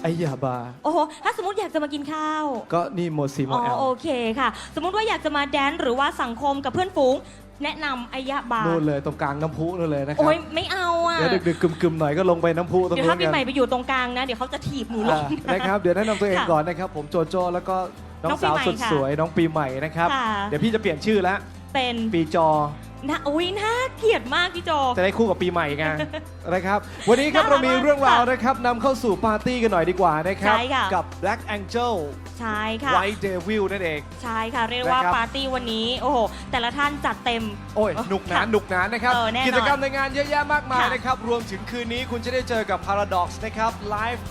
ไหนดีคะไอ้ยาบา โอ้โห ถ้าสมมติอยากจะมากินข้าว ก็นี่โมซีโมอ๋อแอลโอเคค่ะ สมมุติว่าอยากจะมาแดนซ์หรือว่าสังคมกับเพื่อนฝูง แนะนำอายะบาร์นู่นเลยตรงกลางน้ำพุนู่นเลยนะครัโอ้ยไม่เอาอะ เดี๋ยวดึกๆกึมๆหน่อยก็ลงไปน้ำพุตรงเดี๋ยวนู้ถ้านปีกันใหม่ไปอยู่ตรงกลางนะ เดี๋ยวเขาจะถีบหนูลอ่าง นะครับเดี๋ยวแนะนำตัวเองค่ะก่อนนะครับ ผมโจโจแล้วก็น้อน้องงสาวปีใหม่สุดค่ะสวยน้องปีใหม่นะครับ ค่ะ เดี๋ยวพี่จะเปลี่ยนชื่อแล้ว เป็นปีจอ นะอุ้ยน่าเกลียดมากพี่โจ จะได้คู่กับปีใหม่ไง นะครับ วันนี้ครับน่ารัเรากมีมากเรื่องราวค่ะนะครับนำเข้าสู่ปาร์ตี้กันหน่อยดีกว่านะครับ ใช่ค่ะ กับ Black Angel ใช่ค่ะ White Devil นั่นเอง ใช่ค่ะ เรียกว่านะครับ ปาร์ตี้วันนี้ โอ้โห แต่ละท่านจัดเต็ม โอ้ยหนุกหนานค่ะหนุกหนานนะครับ เออแน่นอนกิจกรรมในงานเยอะแยะมากมายค่ะนะครับ รวมถึงคืนนี้คุณจะได้เจอกับ Paradox นะครับไลฟ์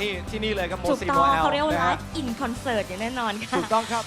นี่ที่นี่เลยครับโมถูกซีต้โมองแอลเขาเรียกว่านะไลฮะฟ์อินคอนเสิร์ตอย่างแน่นอนค่ะ ถูกต้องครับ